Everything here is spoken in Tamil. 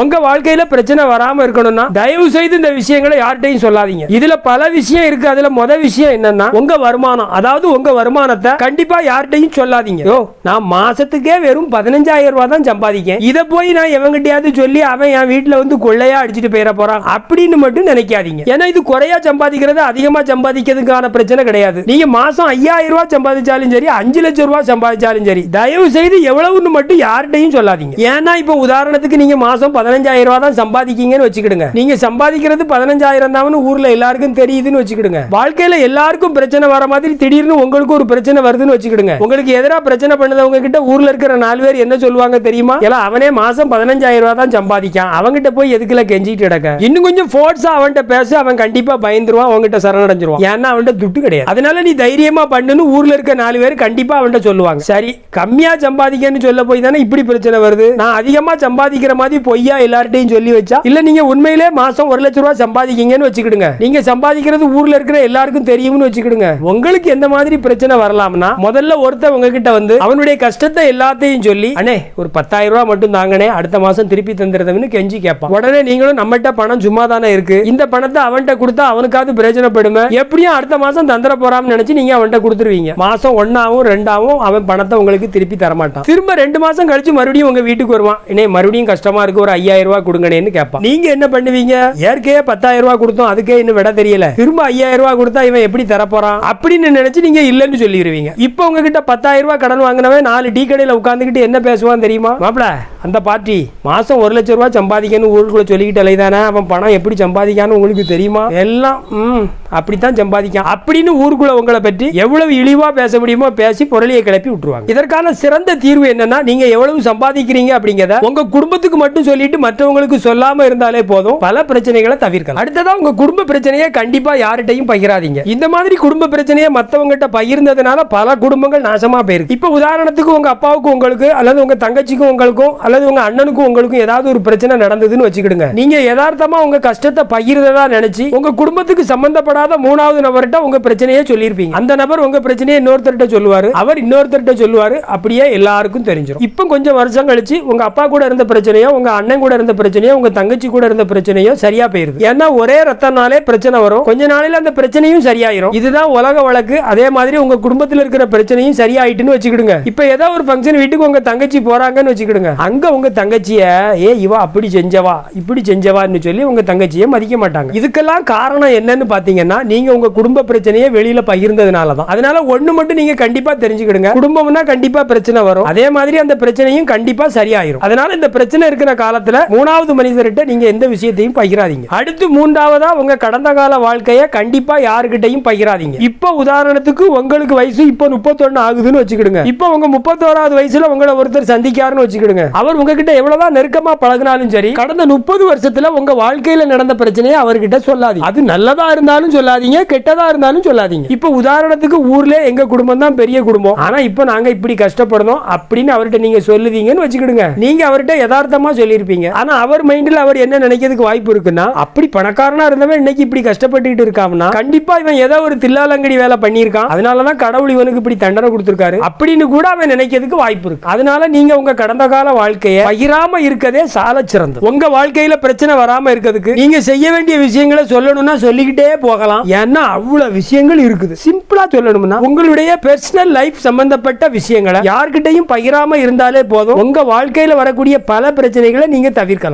உங்க வாழ்க்கையில பிரச்சனை வராம இருக்கணும்னா தயவு செய்து இந்த விஷயங்களை யார்கிட்டையும் சொல்லாதீங்க. இதுல பல விஷயம் இருக்கு. அதுல முத விஷயம் என்னன்னா உங்க வருமானம். அதாவது உங்க வருமானத்தை கண்டிப்பா யார்கிட்டையும் சொல்லாதீங்க. ஓ நான் மாசத்துக்கே வெறும் பதினஞ்சாயிரம் ரூபாய் தான் சம்பாதிக்கேன். இதை போய் நான் எவங்கிட்டயாவது சொல்லி அவன் என் வீட்டுல வந்து கொள்ளையா அடிச்சுட்டு போயிட போறான் அப்படின்னு மட்டும் நினைக்காதீங்க. ஏன்னா இது குறையா சம்பாதிக்கிறது அதிகமா சம்பாதிக்கிறதுக்கான பிரச்சனை கிடையாது. நீங்க மாசம் ஐயாயிரம் ரூபாய் சம்பாதிச்சாலும் சரி அஞ்சு லட்சம் ரூபாய் சம்பாதிச்சாலும் சரி தயவு செய்து எவ்வளவுன்னு மட்டும் யார்கிட்டையும் சொல்லாதீங்க. ஏன்னா இப்ப உதாரணத்துக்கு நீங்க மாசம் பதினஞ்சாயிரம் ரூபா தான் சம்பாதிக்கீங்கன்னு வச்சுக்கிடுங்க. நீங்க சம்பாதிக்கிறது பதினஞ்சாயிரம் தான் ஊர்ல எல்லாருக்கும் தெரியுதுன்னு வச்சுக்கிடுங்க. வாழ்க்கையில எல்லாருக்கும் பிரச்சனை வர மாதிரி திடீர்னு உங்களுக்கு ஒரு பிரச்சனை வருதுன்னு வச்சுக்கிடுங்க. உங்களுக்கு எதிராக பிரச்சனை பண்ணதவங்க கிட்ட ஊர்ல இருக்கிற நாலு பேர் என்ன சொல்லுவாங்க தெரியுமா? எல்லாம் அவனே மாசம் பதினஞ்சாயிரம் ரூபா தான் சம்பாதிக்கான். அவன்கிட்ட போய் எதுக்குல கெஞ்சிட்டு கிடக்க? இன்னும் கொஞ்சம் ஃபோர்ஸா அவன்கிட்ட பேச அவன் கண்டிப்பா பயந்துருவான் அவன்கிட்ட சரணடைஞ்சிருவான். ஏன்னா அவன்கிட்ட துட்டு கிடையாது. அதனால நீ தைரியமா பண்ணுன்னு ஊர்ல இருக்க நாலு பேர் கண்டிப்பா அவன்கிட்ட சொல்லுவாங்க. சரி கம்மியா சம்பாதிக்கன்னு சொல்ல போய் தானே இப்படி பிரச்சனை வருது? நான் அதிகமா சம்பாதிக்கிற மாதிரி பொய்யா எல்லார்ட்டையும் சொல்லி வச்சா? இல்ல நீங்க உண்மையிலே மாசம் ஒரு லட்சம் ரூபாய் சம்பாதிக்கீங்கன்னு வச்சுக்கிடுங்க. நீங்க சம்பாதிக்கிறது ஊர்ல இருக்கிற எல்லாருக்கும் தெரியும்னு வச்சுக்கிடுங்க. உங்களுக்கு எந்த மாதிரி பிரச்சனை வரலாம்னா முதல்ல ஒருத்தர் உங்ககிட்ட வந்து அவனுடைய கஷ்டத்தை எல்லாத்தையும் சொல்லி அண்ணே ஒரு பத்தாயிரம் ரூபாய் மட்டும் தாங்கனே அடுத்த மாசம் திருப்பி தந்துடுறதுன்னு கெஞ்சி கேட்பான். உடனே நீங்களும் நம்மகிட்ட பணம் சும்மா தானே இருக்கு. இந்த பணத்தை அவன்கிட்ட கொடுத்தா அவனுக்காவது பிரயோஜனப்படுமே? எப்படியும் அடுத்த மாசம் தந்துட போறான்னு நினைச்சு நீங்க அவன்கிட்ட கொடுத்துருவீங்க. மாசம் ஒன்னாவும் ரெண்டாவும் அவன் பணத்தை உங்களுக்கு திருப்பி தரமாட்டான். திரும்ப ரெண்டு மாசம் கழிச்சு மறுபடியும் உங்க வீட்டுக்கு வருவான். என்னே மறுபடியும் கஷ்டமா இருக்கு ஒரு ஐயாயிரம் ரூபாய் கொடுங்கன்னு கேட்பான். நீங்க என்ன பண்ணுவீங்க? ஏற்கையே பத்தாயிரம் ரூபாய் கொடுத்தோம் அதுக்கே இன்னும் விட தெரியல. திரும்ப ஐயாயிரம் ரூபாய் கொடுத்தா இவன் எப்படி தரப்போறான்? அப்படின்னு நினைச்சு நீங்க இல்லைன்னு சொல்லிடுவீங்க இப்போ உங்ககிட்ட பத்தாயிரம் ரூபாய் கடன் வாங்கினவன் நாலு டீ கடையில உட்காந்துக்கிட்டு என்ன பேசுவான் தெரியுமா? மாப்பிள அந்த பார்ட்டி மாசம் ஒரு லட்சம் ரூபாய் சம்பாதிக்கணும் ஊருக்குள்ள சொல்லிக்கிட்டு அலைதானே அவன் பணம் எப்படி சம்பாதிக்கான்னு உங்களுக்கு தெரியுமா? எல்லாம் ம் அப்படித்தான் சம்பாதிக்கான். அப்படின்னு ஊருக்குள்ள உங்களை பற்றி எவ்வளவு இழிவா பேச முடியுமோ பேசி பொருளியை கிளப்பி விட்டுருவாங்க. இதற்கான சிறந்த தீர்வு என்னன்னா நீங்க எவ்வளவு சம்பாதிக்கிறீங்க அப்படிங்கிறத உங்க குடும்பத்துக்கு மட்டும் சொல்லிட்டு மற்றவங்களுக்கு சொல்லாம இருந்தாலே போதும். பல பிரச்சனைகளை தவிர்க்கலாம். அடுத்ததா உங்க குடும்ப பிரச்சனையை கண்டிப்பா யார்கிட்டையும் பகிராதீங்க. இந்த மாதிரி குடும்ப பிரச்சனையை மத்தவங்ககிட்ட பகிர்ந்ததுனால பல குடும்பங்கள் நாசமா போயிருக்கு. இப்ப உதாரணத்துக்கு உங்க அப்பாவுக்கு உங்களுக்கு அல்லது உங்க தங்கச்சிக்கும் உங்களுக்கும் அல்லது உங்க அண்ணனுக்கும் உங்களுக்கும் ஏதாவது ஒரு பிரச்சனை நடந்ததுன்னு வச்சுக்கிடுங்க. நீங்க யதார்த்தமா உங்க கஷ்டத்தை பகிர்ந்ததா நினைச்சு உங்க குடும்பத்துக்கு சம்பந்தப்படாத மூணாவது நபர்கிட்ட உங்க பிரச்சனையை சொல்லியிருப்பீங்க. அந்த நபர் உங்க பிரச்சனையை இன்னொருத்தர்கிட்ட சொல்லுவாரு அவர் இன்னொருத்தர்கிட்ட சொல்லுவாரு அப்படியே எல்லாருக்கும் தெரிஞ்சிடும் இப்போ கொஞ்சம் வருஷம் கழிச்சு உங்க அப்பா கூட இருந்த பிரச்சனையோ உங்க அண்ணன் கூட இருந்த பிரச்சனையோ உங்க தங்கச்சி கூட இருந்த பிரச்சனையோ சரியா போயிருது. ஏன்னா ஒரே ரத்தம்னாலே பிரச்சனை வரும். கொஞ்ச நாளையில அந்த பிரச்சனையும் சரியாயிரும். இதுதான் உலக வழக்கு. அதே மாதிரி உங்க குடும்பத்தில் இருக்கிற பிரச்சனையும் சரியாயிட்டுன்னு வச்சுக்கிடுங்க. இப்போ ஏதோ ஒரு ஃபங்க்ஷன் வீட்டுக்கு உங்க தங்கச்சி போறாங்கன்னு வச்சுக்கிடுங்க. அங்க உங்க தங்கச்சிய ஏ இவா அப்படி செஞ்சவா? இப்படி செஞ்சவான்னு சொல்லி உங்க தங்கச்சியை மதிக்க மாட்டாங்க. இதுக்கெல்லாம் காரணம் என்னன்னு பாத்தீங்கன்னா நீங்க உங்க குடும்ப பிரச்சனையை வெளியில பகிர்ந்ததுனால தான் அதனால ஒண்ணு மட்டும் நீங்க கண்டிப்பா தெரிஞ்சுக்கிடுங்க. குடும்பம்னா கண்டிப்பா பிரச்சனை வரும். அதே மாதிரி அந்த பிரச்சனையும் கண்டிப்பா சரியாயிரும். அதனால இந்த பிரச்சனை இருக்கிற காலத்துல மூணாவது மனிதர்கிட்ட நீங்க எந்த விஷயத்தையும் பகிராதீங்க. அடுத்து மூன்றாவதா உங்க கடந்த கால வாழ்க்கைய கண்டிப்பா யாருகிட்டையும் பகிராதீங்க. இப்போ உதாரணத்துக்கு உங்களுக்கு வயசு இப்போ முப்பத்தொன்னு ஆகுதுன்னு வச்சுக்கிடுங்க. இப்போ உங்க முப்பத்தோராவது வயசுல உங்களை ஒருத்தர் சந்திக்காருன்னு வச்சுக்கிடுங்க. அவர் உங்ககிட்ட எவ்வளவுதான் நெருக்கமா பழகினாலும் சரி கடந்த முப்பது வருஷத்துல உங்க வாழ்க்கையில நடந்த பிரச்சனையை அவர்கிட்ட சொல்லாதீங்க. அது நல்லதா இருந்தாலும் சொல்லாதீங்க கெட்டதா இருந்தாலும் சொல்லாதீங்க. இப்போ உதாரணத்துக்கு ஊர்ல எங்க குடும்பம் தான் பெரிய குடும்பம். ஆனா இப்போ நாங்க இப்படி கஷ்டப்படுறோம் அப்படின்னு அவர்கிட்ட நீங்க சொல்லுவீங்கன்னு வச்சுக்கிடுங்க. நீங்க அவர்கிட்ட யதார்த்தமா சொல்லியிருப்பீங்க. ஆனா அவர் மைண்ட்ல அவர் என்ன நினைக்கிறதுக்கு வாய்ப்பு இருக்குன்னா அப்படி பணக்காரனா இருந்தவன் இன்னைக்கு இப்படி கஷ்டப்பட்டுட்டு இருக்காம்னா கண்டிப்பா இவன் ஏதோ ஒரு தில்லாலங்கடி வேலை பண்ணியிருக்கான். அதனாலதான் கடவுள் இவனுக்கு இப்படி தண்டனை கொடுத்திருக்காரு. அப்படின்னு கூட அவன் நினைக்கிறதுக்கு வாய்ப்பு இருக்கு. அதனால நீங்க உங்க கடந்த கால வாழ்க்கையை பகிராம இருக்கதே சால சிறந்தது. உங்க வாழ்க்கையில பிரச்சனை வராம இருக்கிறதுக்கு நீங்க செய்ய வேண்டிய விஷயங்களை சொல்லணும்னா சொல்லிக்கிட்டே போகலாம். ஏன்னா அவ்வளவு விஷயங்கள் இருக்குது. சிம்பிளா சொல்லணும்னா உங்களுடைய பர்சனல் லைஃப் சம்பந்தப்பட்ட விஷயங்களை யார்கிட்டையும் பகிராம இருந்தாலே போதும். உங்க வாழ்க்கையில வரக்கூடிய பல பிரச்சனைகளை நீங்க தவிர்க்கலாம்